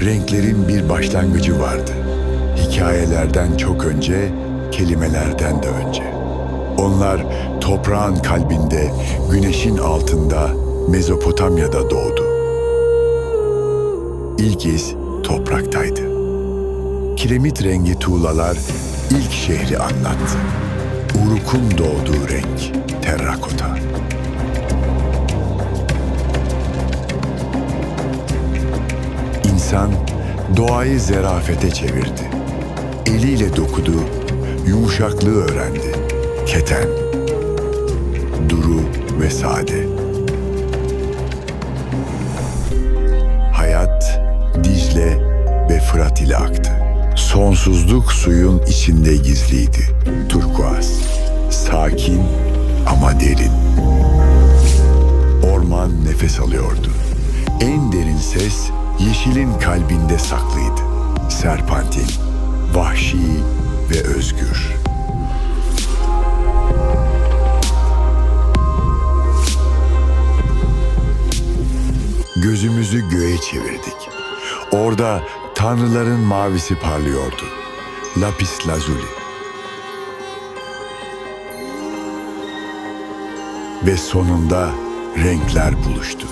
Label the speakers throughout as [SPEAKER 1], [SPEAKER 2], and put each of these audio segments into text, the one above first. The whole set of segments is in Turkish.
[SPEAKER 1] renklerin bir başlangıcı vardı. Hikayelerden çok önce, kelimelerden de önce. Onlar toprağın kalbinde, güneşin altında, Mezopotamya'da doğdu. İlk iz topraktaydı. Kiremit rengi tuğlalar ilk şehri anlattı. Uruk'un doğduğu renk terrakota. İnsan doğayı zerafete çevirdi. Eliyle dokudu, yumuşaklığı öğrendi. Keten, duru ve sade. Hayat Dicle ve Fırat ile aktı. Sonsuzluk suyun içinde gizliydi. Turkuaz, sakin ama derin. Orman nefes alıyordu. En derin ses yeşilin kalbinde saklıydı. Serpantin, vahşi ve özgür. Gözümüzü göğe çevirdik. Orada tanrıların mavisi parlıyordu. Lapis lazuli. Ve sonunda renkler buluştu.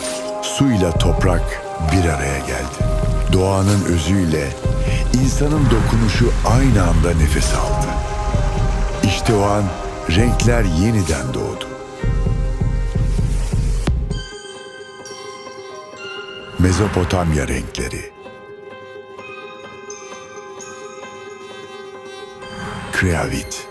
[SPEAKER 1] Suyla toprak bir araya geldi. Doğanın özüyle insanın dokunuşu aynı anda nefes aldı. İşte o an renkler yeniden doğdu. Mezopotamya renkleri. Kreavit.